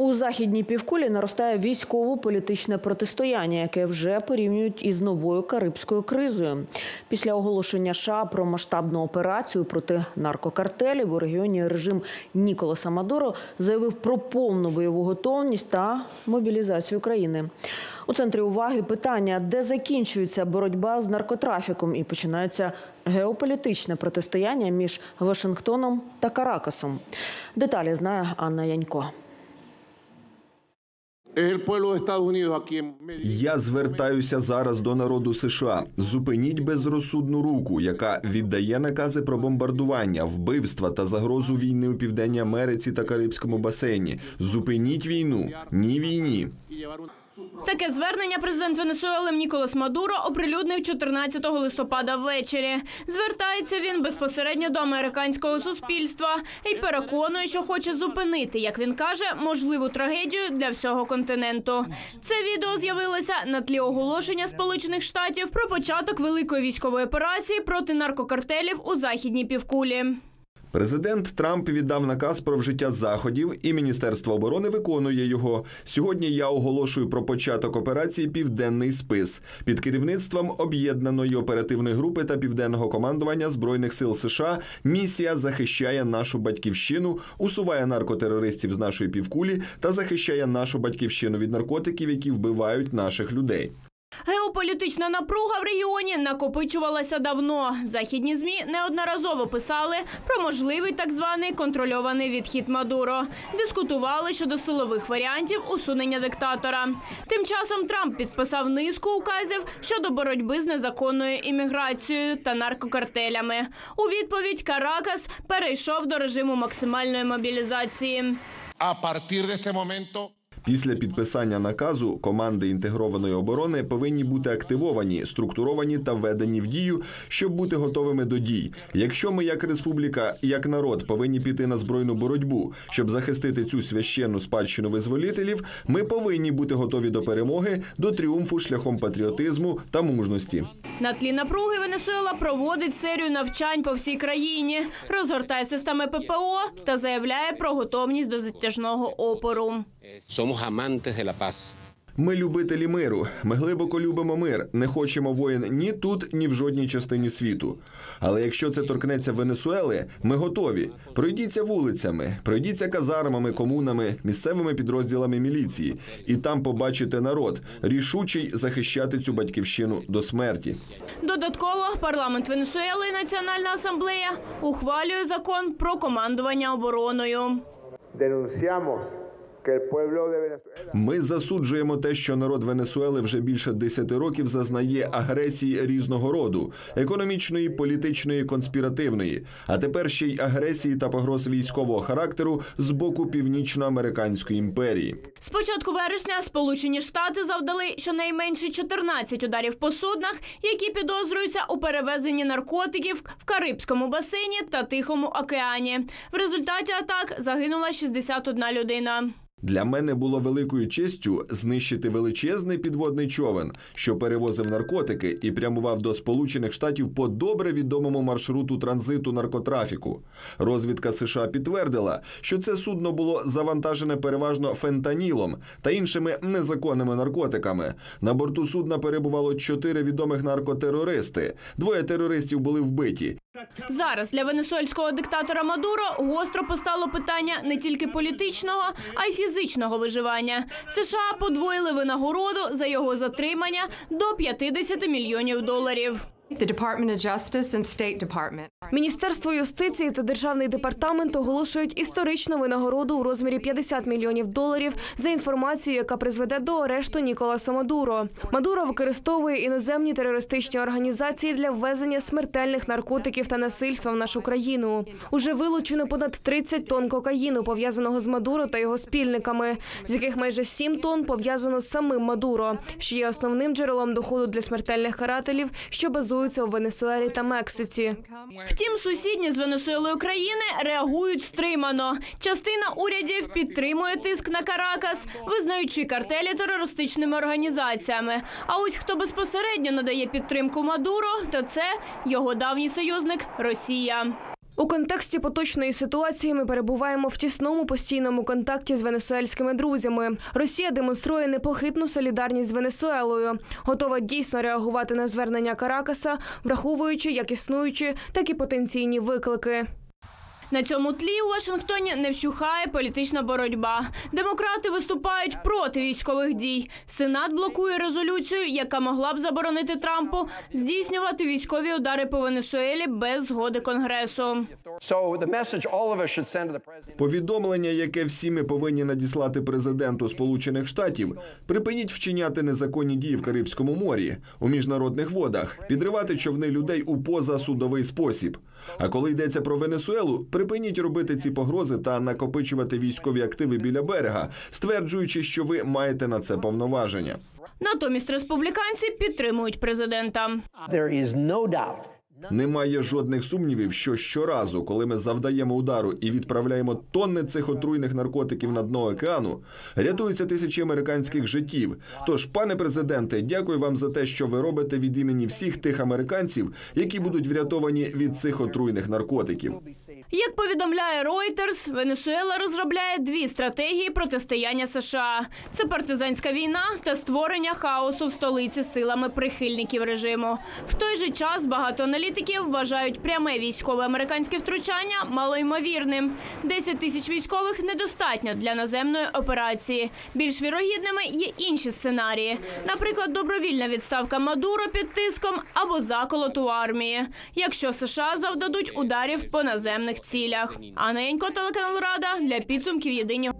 У західній півкулі наростає військово-політичне протистояння, яке вже порівнюють із новою карибською кризою. Після оголошення США про масштабну операцію проти наркокартелів у регіоні режим Ніколаса Мадуро заявив про повну бойову готовність та мобілізацію країни. У центрі уваги питання, де закінчується боротьба з наркотрафіком і починається геополітичне протистояння між Вашингтоном та Каракасом. Деталі знає Анна Янько. Я звертаюся зараз до народу США. Зупиніть безрозсудну руку, яка віддає накази про бомбардування, вбивства та загрозу війни у Південній Америці та Карибському басейні. Зупиніть війну. Ні війні. Таке звернення президент Венесуели Ніколас Мадуро оприлюднив 14 листопада ввечері. Звертається він безпосередньо до американського суспільства і переконує, що хоче зупинити, як він каже, можливу трагедію для всього континенту. Це відео з'явилося на тлі оголошення Сполучених Штатів про початок великої військової операції проти наркокартелів у західній півкулі. Президент Трамп віддав наказ про вжиття заходів, і Міністерство оборони виконує його. Сьогодні я оголошую про початок операції Південний спис під керівництвом об'єднаної оперативної групи та південного командування збройних сил США. Місія захищає нашу батьківщину, усуває наркотерористів з нашої півкулі та захищає нашу батьківщину від наркотиків, які вбивають наших людей. Геополітична напруга в регіоні накопичувалася давно. Західні змі неодноразово писали про можливий так званий контрольований відхід Мадуро. Дискутували щодо силових варіантів усунення диктатора. Тим часом Трамп підписав низку указів щодо боротьби з незаконною імміграцією та наркокартелями. У відповідь Каракас перейшов до режиму максимальної мобілізації. a partir de este momento Після підписання наказу команди інтегрованої оборони повинні бути активовані, структуровані та введені в дію, щоб бути готовими до дій. Якщо ми, як республіка, як народ, повинні піти на збройну боротьбу, щоб захистити цю священну спадщину визволителів, ми повинні бути готові до перемоги, до тріумфу шляхом патріотизму та мужності. На тлі напруги Венесуела проводить серію навчань по всій країні, розгортає системи ППО та заявляє про готовність до затяжного опору. Somos amantes de la paz. Ми любителі миру. Ми глибоко любимо мир. Не хочемо воїн ні тут, ні в жодній частині світу. Але якщо це торкнеться Венесуели, ми готові. Пройдіться вулицями, пройдіться казармами, комунами, місцевими підрозділами міліції, і там побачите народ, рішучий захищати цю батьківщину до смерті. Додатково парламент Венесуели і Національна асамблея ухвалює закон про командування обороною. Denunciamos que el pueblo de Venezuela Ми засуджуємо те, що народ Венесуели вже більше 10 років зазнає агресії різного роду: економічної, політичної, конспіративної, а тепер ще й агресії та погроз військового характеру з боку північноамериканської імперії. З початку вересня Сполучені Штати завдали щонайменше 14 ударів по суднах, які підозрюються у перевезенні наркотиків в Карибському басейні та Тихому океані. В результаті атак загинула 61 людина. Для мене було великою честю знищити величезний підводний човен, що перевозив наркотики і прямував до Сполучених Штатів по добре відомому маршруту транзиту наркотрафіку. Розвідка США підтвердила, що це судно було завантажене переважно фентанілом та іншими незаконними наркотиками. На борту судна перебувало чотири відомих наркотерористи. Двоє терористів були вбиті. Зараз для венесуельського диктатора Мадуро гостро постало питання не тільки політичного, а й фізичного виживання. США подвоїли винагороду за його затримання до 50 мільйонів доларів. Міністерство юстиції та державний департамент оголошують історичну винагороду у розмірі 50 мільйонів доларів за інформацію, яка призведе до арешту Ніколаса Мадуро. Мадуро використовує іноземні терористичні організації для ввезення смертельних наркотиків та насильства в нашу країну. Уже вилучено понад 30 тонн кокаїну, пов'язаного з Мадуро та його спільниками, з яких майже 7 тонн пов'язано з самим Мадуро, що є основним джерелом доходу для смертельних карателів, що базуються у Венесуелі та Мексиці. Втім, сусідні з Венесуелою країни реагують стримано. Частина урядів підтримує тиск на Каракас, визнаючи картелі терористичними організаціями. А ось хто безпосередньо надає підтримку Мадуро, то це його давній союзник Росія. У контексті поточної ситуації ми перебуваємо в тісному постійному контакті з венесуельськими друзями. Росія демонструє непохитну солідарність з Венесуелою, готова дійсно реагувати на звернення Каракаса, враховуючи як існуючі, так і потенційні виклики. На цьому тлі у Вашингтоні не вщухає політична боротьба. Демократи виступають проти військових дій. Сенат блокує резолюцію, яка могла б заборонити Трампу здійснювати військові удари по Венесуелі без згоди Конгресу. Повідомлення, яке всі ми повинні надіслати президенту Сполучених Штатів, припиніть вчиняти незаконні дії в Карибському морі у міжнародних водах, підривати човни людей у позасудовий спосіб. А коли йдеться про Венесуелу, припиніть робити ці погрози та накопичувати військові активи біля берега, стверджуючи, що ви маєте на це повноваження. Натомість республіканці підтримують президента. There is no doubt Немає жодних сумнівів, що щоразу, коли ми завдаємо удару і відправляємо тонни цих отруйних наркотиків на дно океану, рятуються тисячі американських життів. Тож, пане президенте, дякую вам за те, що ви робите від імені всіх тих американців, які будуть врятовані від цих отруйних наркотиків. Як повідомляє Reuters, Венесуела розробляє дві стратегії протистояння США: це партизанська війна та створення хаосу в столиці силами прихильників режиму. В той же час багато аналітиків вважають пряме військове американське втручання малоймовірним. 10 тисяч військових недостатньо для наземної операції. Більш вірогідними є інші сценарії, наприклад, добровільна відставка Мадуро під тиском або заколот у армії, якщо США завдадуть ударів по наземних цілях. Аненько, телеканал Рада для підсумків єдині.